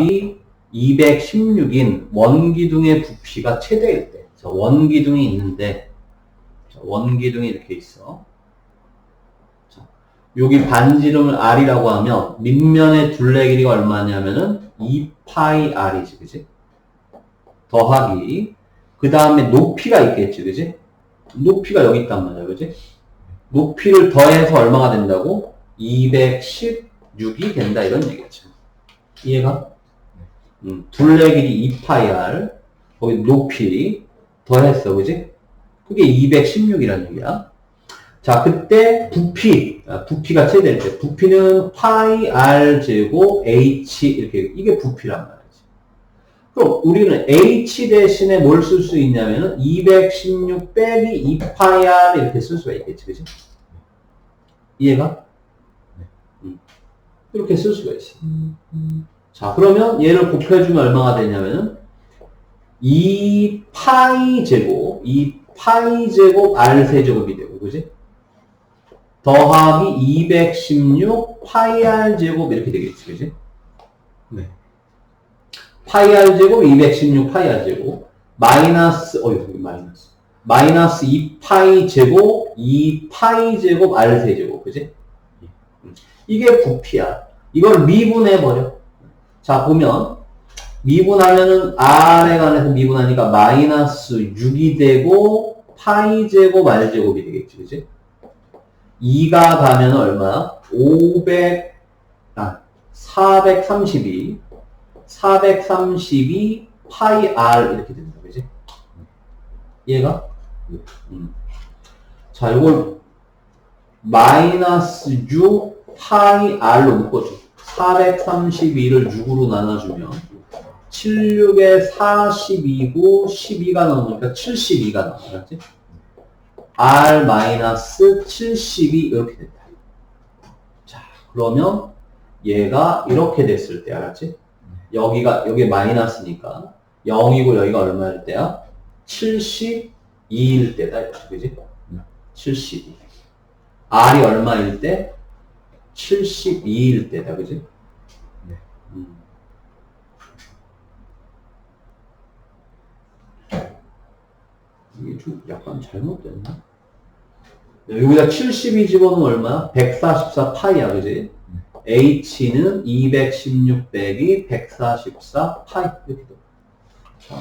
이 216인 원기둥의 부피가 최대일 때. 자, 원기둥이 있는데, 자, 원기둥이 이렇게 있어. 자, 여기 반지름을 R이라고 하면, 밑면의 둘레 길이가 얼마냐면은 2파이 R이지, 그지? 더하기. 그 다음에 높이가 있겠지, 그지? 높이가 여기 있단 말이야, 그지? 높이를 더해서 얼마가 된다고? 216이 된다, 이런 얘기죠. 이해가? 음, 둘레 길이 2파이 R, 거기 높이 더했어, 그지? 그게 216이라는 얘기야. 자, 그때 부피, 아, 부피가 최대일 때, 부피는 파이 R 제곱 H, 이렇게, 이게 부피란 말이지. 그럼 우리는 H 대신에 뭘 쓸 수 있냐면은 216 빼기 2파이 R 이렇게 쓸 수가 있겠지, 그지? 이해가? 음. 이렇게 쓸 수가 있어. 자, 그러면 얘를 곱해주면 얼마가 되냐면은 2 파이 제곱, 2 파이 제곱 R 세제곱이 되고, 그지? 더하기 216 파이 R 제곱 이렇게 되겠지, 그지? 네. 파이 R 제곱 216 파이 R 제곱 마이너스 어 여기 마이너스 마이너스 2 파이 제곱 2 파이 제곱 R 세제곱 그지? 음. 이게 부피야. 이걸 미분해 버려. 자 보면 미분하면은 R에 관해서 미분하니까 마이너스 6이 되고 파이 제곱 R 제곱이 되겠지, 그지? 2가 가면 얼마야? 500, 아, 432, 432 파이 R 이렇게 됩니다, 그지? 얘가? 음. 자, 이걸 마이너스 6 파이 R로 묶어줘. 432를 6으로 나눠주면 76에 42고 12가 나오니까 72가 나와. 알았지? R 마이너스 72 이렇게 된다. 자, 그러면 얘가 이렇게 됐을 때 알았지? 여기가 여기 마이너스니까 0이고 여기가 얼마일 때야? 72일 때다. 그지? 72. R이 얼마일 때? 72일 때다. 그지? 네. 음. 이게 좀 약간 잘못됐나? 여기다 72 집어넣으면 얼마야? 144 파이야, 그지? H는 216 빼기 144 파이. 이렇게 돼. 자,